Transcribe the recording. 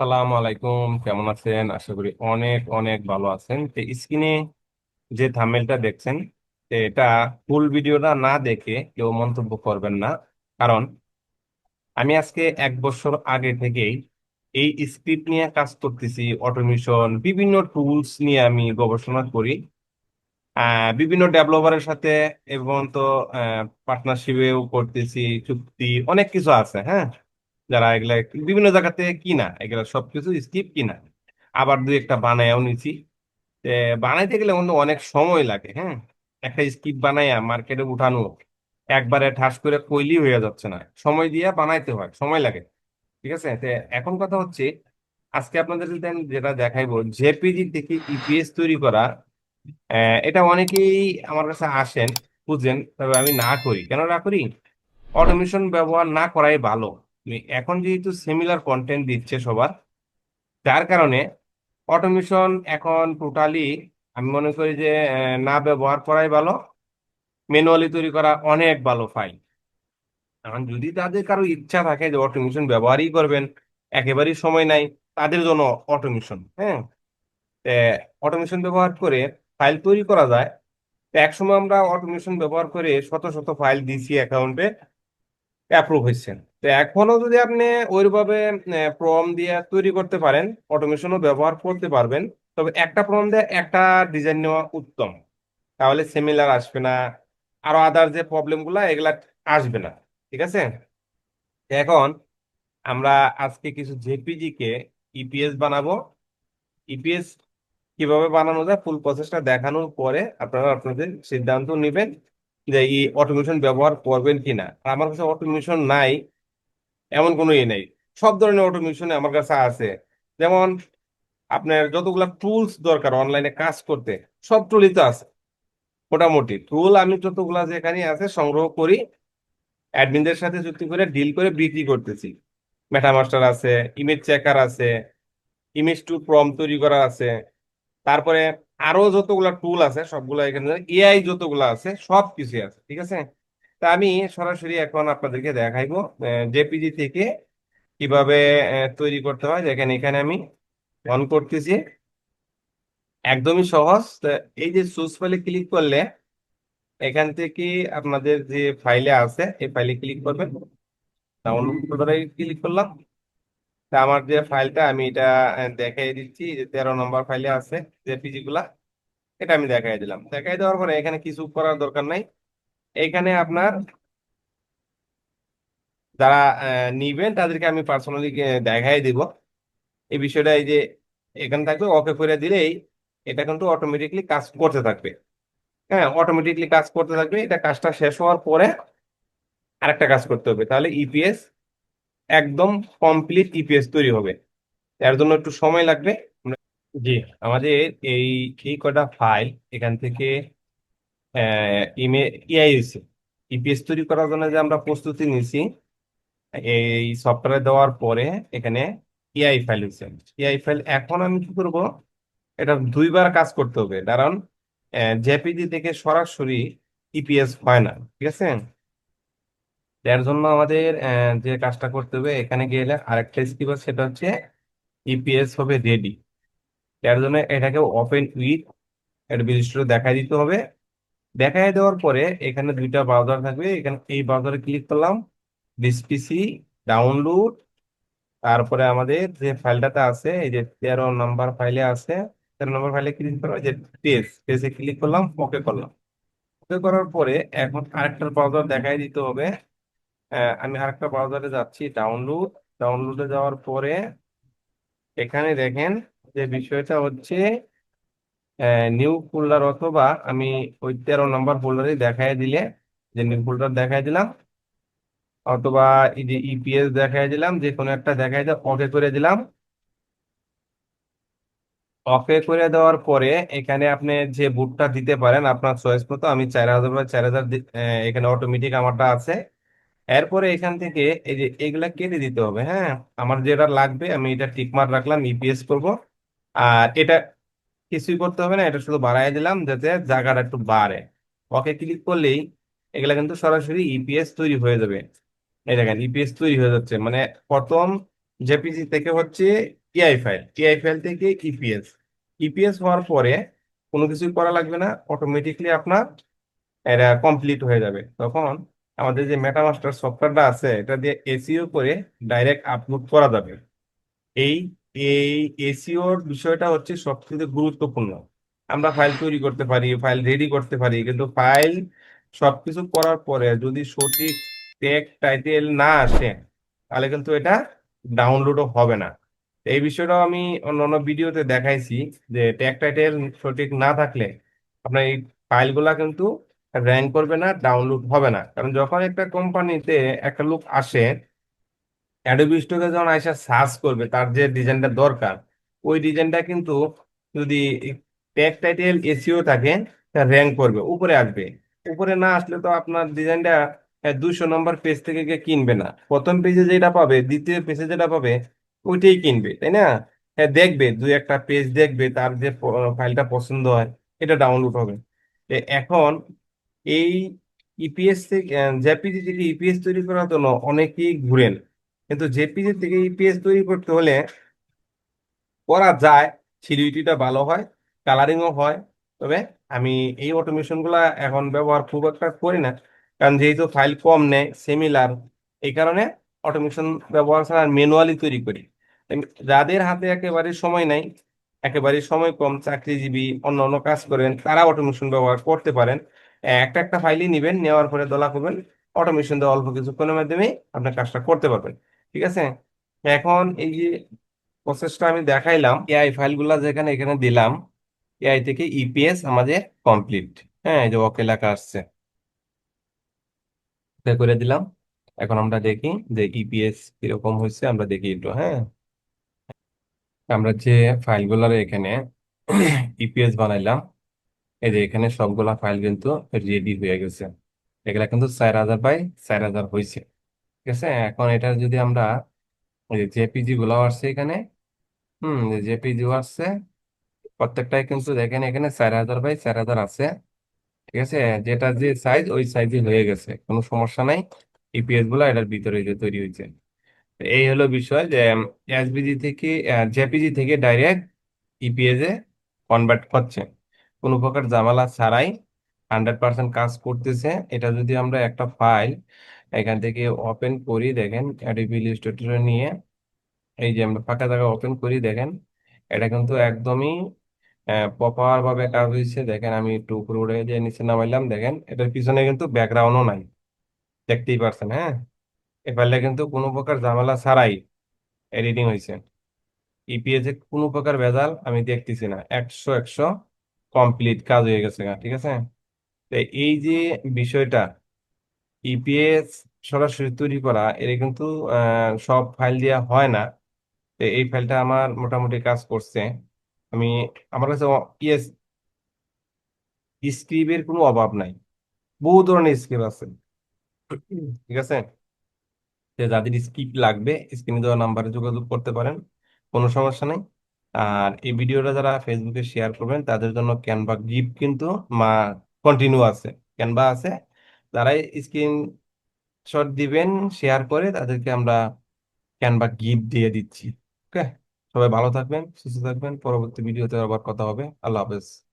সালাম আলাইকুম, কেমন আছেন? আশা করি অনেক অনেক ভালো আছেন। তো স্ক্রিনে যে থাম্বনেলটা দেখছেন এটা ফুল ভিডিওটা না দেখে কেউ মন্তব্য করবেন না। কারণ আমি আজকে এক বছর আগে থেকেই এই স্ক্রিপ্ট নিয়ে কাজ করতেছি, অটোমেশন, বিভিন্ন টুলস নিয়ে আমি গবেষণা করি। বিভিন্ন ডেভেলপারের সাথে এবং তো পার্টনারশিপেও করতেছি, চুক্তি, অনেক কিছু আছে হ্যাঁ? যারা এগুলা বিভিন্ন জায়গা থেকে কিনা, এগুলা সবকিছু স্ক্রিপ্ট কিনা। আবার দুই একটা বানায়াও নিছি। বানাইতে গেলে অন্য অনেক সময় লাগে হ্যাঁ? একটা স্কিপ বানাইয়া মার্কেটে উঠানো, একবারে ঠাস করে কইলি হয়ে যাচ্ছে না। সময় দিয়ে বানাইতে হয়, সময় লাগে, ঠিক আছে? এখন কথা হচ্ছে, আজকে আপনাদের যেটা দেখাইবো জেপিজি থেকে ইপিএস তৈরি করা এটা অনেকেই আমার কাছে আসেন বুঝেন তবে আমি না করি। কেন না করি? অটোমেশন ব্যবহার না করাই ভালো। এখন যেহেতু সিমিলার কন্টেন্ট দিচ্ছে সবার, যার কারণে অটোমেশন এখন টোটালি আমি মনে করি যে না ব্যবহার করাই ভালো ম্যানুয়ালি তৈরি করা অনেক ভালো ফাইল এখন যদি তাদের কারও ইচ্ছা থাকে যে অটোমেশন ব্যবহারই করবেন, একেবারেই সময় নাই, তাদের জন্য অটোমেশন হ্যাঁ? অটোমেশন ব্যবহার করে ফাইল তৈরি করা যায়, তো একসময় আমরা অটোমেশন ব্যবহার করে শত শত ফাইল দিছি অ্যাকাউন্টে অ্যাপ্রুভ হয়েছে তো এখনও যদি আপনি ওইভাবে প্রম দিয়ে তৈরি করতে পারেন অটোমেশনও ব্যবহার করতে পারবেন, তবে একটা প্রম দিয়ে একটা ডিজাইন নেওয়া উত্তম। তাহলে সিমিলার আসবে না, আরও আদার যে প্রবলেমগুলা, এগুলা আসবে না, ঠিক আছে? এখন আমরা আজকে কিছু জেপিজি কে ইপিএস বানাবো। ইপিএস কীভাবে বানানো যায় ফুল প্রসেসটা দেখানোর পরে আপনারা আপনাদের সিদ্ধান্ত নেবেন। যে এই অটোমেশন ব্যবহার করবেন কিনা? আর আমার কাছে অটোমেশন নাই, এমন কোনো ইয়ে নেই। সব ধরনের অটোমেশন আমার কাছে আছে। যেমন আপনার যতগুলা টুলস দরকার অনলাইনে কাজ করতে, সব টুলই তো আছে। মোটামুটি টুল আমি যতগুলা যেখানে আছে সংগ্রহ করি অ্যাডমিনদের সাথে চুক্তি করে ডিল করে বিক্রি করতেছি। মেটামাস্টার আছে ইমেজ চেকার আছে ইমেজ টু প্রম তৈরি করা আছে। তারপরে আরও যতগুলা টুল আছে, সবগুলা এখানে এআই যতগুলা আছে সব কিছু আছে, ঠিক আছে? তা আমি সরাসরি এখন আপনাদেরকে দেখাইবো জেপিজি থেকে কীভাবে তৈরি করতে হয়। দেখেন এখানে আমি অন করতেছি। একদমই সহজ। এই যে সোর্স ফাইলে ক্লিক করলে, এখান থেকে আপনাদের যে ফাইলে আছে, এই ফাইলে ক্লিক করবেন। ক্লিক করলাম। তা আমার যে ফাইলটা আমি এটা দেখাই দিচ্ছি যে তেরো নম্বর ফাইলে আছে জেপিজি গুলা এটা আমি দেখাই দিলাম। দেখাই দেওয়ার পরে এখানে কিছু করার দরকার নাই। এখানে আপনার যারা নিবেন তাদেরকে আমি পার্সোনালি দেখাই দিব। এই বিষয়টা এই যে এখানে থাকবে, ওকে করে দিলেই এটা কিন্তু অটোমেটিকলি কাজ করতে থাকবে। হ্যাঁ অটোমেটিকলি কাজ করতে থাকবে। এটা কাজটা শেষ হওয়ার পরে আরেকটা কাজ করতে হবে। তাহলে ইপিএস একদম কমপ্লিট ইপিএস তৈরি হবে। এর জন্য একটু সময় লাগবে। জি। আমাদের এই এই কটা ফাইল এখান থেকে ইমে ইআইএস ইপিএস তৈরি করার জন্য যে আমরা প্রস্তুতি নিছি এই সফটওয়্যার দেওয়ার পরে এখানে এআই ফাইল হয়েছে এআই ফাইল এখন আমি কি করব? এটা দুইবার কাজ করতে হবে। কারণ জেপিজি থেকে সরাসরি ইপিএস হয় না। ঠিক আছে? এর জন্য আমাদের যে কাজটা করতে হবে, এখানে গেলে আরেকটা স্কিপ আছে, সেটা হচ্ছে ইপিএস হবে রেডি এর জন্য এটাকে ওপেন উইথ এর বিশিষ্ট দেখাই দিতে হবে। দেখাই দেওয়ার পরে এখানে দুইটা ব্রাউজার থাকবে। এখানে এই ব্রাউজারে ক্লিক করলাম দিস পিসি ডাউনলোড তারপরে আমাদের যে ফাইলটাতে আছে, এই যে তেরো নাম্বার ফাইলে আছে, তেরো নাম্বার ফাইলে ক্লিক এই যে পেজ পেজে ক্লিক করলাম ওকে করলাম। ওকে করার পরে এখন আরেকটা ব্রাউজার দেখাই দিতে হবে। আহ, আমি আরেকটা ব্রাউজারে যাচ্ছি ডাউনলোড ডাউনলোডে যাওয়ার পরে এখানে দেখেন যে বিষয়টা হচ্ছে নিউ ফোল্ডার অথবা আমি ওই তেরো নম্বর ফোল্ডারে দেখাই দিলে যে নিউ ফোল্ডার দেখাই দিলাম অথবা এই যে ইপিএস দেখাই দিলাম যে কোনো একটা দেখাই দিয়ে ওকে করে দিলাম। ওকে করে দেওয়ার পরে এখানে আপনি যে বুটটা দিতে পারেন আপনার চয়েস মতো আমি চার হাজার বা চার হাজার এখানে অটোমেটিক আমারটা আছে। এরপরে এখান থেকে এই যে এগুলা কেটে দিতে হবে হ্যাঁ? আমার যেটা লাগবে আমি এটা টিক মার্ক রাখলাম ইপিএস করব। আর এটা কিছুই করতে হবে না, এটা শুধু বাড়াই দিলাম যাতে জায়গাটা একটু বাড়ে। ওকে ক্লিক করলেই এগুলা কিন্তু সরাসরি ইপিএস তৈরি হয়ে যাবে। এই দেখেন ইপিএস তৈরি হয়ে যাচ্ছে। মানে প্রথম জেপিজি থেকে হচ্ছে টিআই ফাইল টিআই ফাইল থেকে ইপিএস ইপিএস হওয়ার পরে কোনো কিছুই করা লাগবে না অটোমেটিকলি আপনার এটা কমপ্লিট হয়ে যাবে। তখন আমাদের যে মেটামাস্টার সফটওয়্যারটা আছে, এটা দিয়ে এসিও করে ডাইরেক্ট আপলোড করা যাবে। এই এই এসিওর বিষয়টা হচ্ছে সবচেয়ে গুরুত্বপূর্ণ। আমরা ফাইল তৈরি করতে পারি ফাইল রেডি করতে পারি, কিন্তু ফাইল সবকিছু করার পরে যদি সঠিক ট্যাগ টাইটেল না আসে, তাহলে কিন্তু এটা ডাউনলোডও হবে না। এই বিষয়টাও আমি অন্যান্য ভিডিওতে দেখাইছি যে ট্যাগ টাইটেল সঠিক না থাকলে আপনার এই ফাইলগুলা কিন্তু র্যাঙ্ক করবে না ডাউনলোড হবে না। কারণ যখন একটা কোম্পানিতে একটা লোক আসে অ্যাডোবি স্টোরে যখন আইসা সার্চ করবে, তার যে ডিজাইনটা দরকার, ওই ডিজাইনটা কিন্তু যদি ট্যাগ টাইটেল এসিও থাকে র্যাঙ্ক করবে, উপরে আসবে। উপরে না আসলে তো আপনার ডিজাইনটা দুশো নম্বর পেজ থেকে কে কিনবে না। প্রথম পেজে যেটা পাবে, দ্বিতীয় পেজে যেটা পাবে, ওইটাই কিনবে, তাই না? হ্যাঁ দেখবে, দুই একটা পেজ দেখবে, তার যে ফাইলটা পছন্দ হয়, এটা ডাউনলোড হবে। এখন এই ইপিএস থেকে জেপিজি থেকে ইপিএস তৈরি করার জন্য অনেকেই ঘুরেন। কিন্তু জেপিজি থেকে ইপিএস তৈরি করতে হলে করা যায় সিলিউরিটিটা ভালো হয় কালারিংও হয়। তবে আমি এই অটোমেশনগুলা এখন ব্যবহার খুব একটা করি না, কারণ যেহেতু ফাইল কম নেয় সিমিলার এই কারণে অটোমেশন ব্যবহার ছাড়া ম্যানুয়ালি তৈরি করি। যাদের হাতে একেবারে সময় নাই, একেবারে সময় কম, চাকরিজীবী অন্য অন্য কাজ করেন, তারা অটোমেশন ব্যবহার করতে পারেন। একটা একটা ফাইলই নিবেন, নেওয়ার পরে দলা করবেন অটোমেশন দিয়ে অল্প কিছুক্ষণের মাধ্যমে আপনার কাজটা করতে পারবেন, ঠিক আছে? এখন এই যে প্রসেসটা আমি দেখাইলাম এআই ফাইলগুলা যেখানে, এখানে দিলাম এআই থেকে ইপিএস আমাদের কমপ্লিট হ্যাঁ এই যে ওকে লেখা আসছে। করে দিলাম। এখন আমরা দেখি যে ইপিএস কীরকম হয়েছে, আমরা দেখি একটু হ্যাঁ? আমরা যে ফাইলগুলার এখানে ইপিএস বানাইলাম এই যে এখানে সবগুলা ফাইল কিন্তু রেডি হয়ে গেছে। এগুলা কিন্তু চার হাজার বাই চার হাজার হয়েছে। ঠিক আছে? এখন এটা যদি আমরা এই জেপিজি গুলো আসছে এখানে, হুম জেপিজি আসছে। প্রত্যেকটাই কিন্তু দেখেন এখানে চার হাজার বাই চার হাজার আছে। ঠিক আছে? যেটা যে সাইজ ওই সাইজই হয়ে গেছে। কোনো সমস্যা নাই। ইপিএসগুলা এটার ভিতরে যে তৈরি হয়েছে। এই হলো বিষয় যে এসবিজি থেকে জেপিজি থেকে ডাইরেক্ট ইপিএস এ কনভার্ট হচ্ছে। কোনো প্রকার ঝামেলা ছাড়াই হান্ড্রেড পার্সেন্ট কাজ করতেছে। এটা যদি আমরা একটা ফাইল এখান থেকে ওপেন করি, দেখেন অ্যাডোবি নিয়ে এই যে আমরা ফাঁকা জায়গা ওপেন করি, দেখেন, এটা কিন্তু একদমই প্রপার ভাবে কাজ হয়েছে দেখেন, আমি একটু উপরে উঠে দিয়ে নিচে নামাইলাম, দেখেন, এটার পিছনে কিন্তু ব্যাকগ্রাউন্ডও নাই। দেখতেই পারছেন হ্যাঁ? ফাইলটা কিন্তু কোনো প্রকার ঝামেলা ছাড়াই এডিটিং হয়েছে ইপিএস এ কোনো প্রকার ভেজাল আমি দেখতেছি না। একশো একশো কমপ্লিট কাজ হয়ে গেছে ঠিক আছে? তো এই যে বিষয়টা ইপিএস সরাসরি তৈরি করা এটা কিন্তু সব ফাইল দেওয়া হয় না। তো এই ফাইলটা আমার মোটামুটি কাজ করছে। আমি, আমার কাছে ইয়েস স্ক্রিপ্টের কোনো অভাব নাই। বহু ধরনের স্ক্রিপ্ট আছে। ঠিক আছে? যাদের স্ক্রিপ্ট লাগবে স্ক্রিনে দেওয়া নাম্বারে যোগাযোগ করতে পারেন। কোনো সমস্যা নেই। আর এই ভিডিওটা যারা ফেসবুকে শেয়ার করবেন, তাদের জন্য ক্যানভা গিফট কিন্তু মা কন্টিনিউ আছে। ক্যানভা আছে। তারাই স্ক্রিন শট দিবেন শেয়ার করে তাদেরকে আমরা ক্যানভা গিফট দিয়ে দিচ্ছি। ওকে সবাই ভালো থাকবেন, সুস্থ থাকবেন। পরবর্তী ভিডিওতে আবার কথা হবে। আল্লাহ হাফেজ।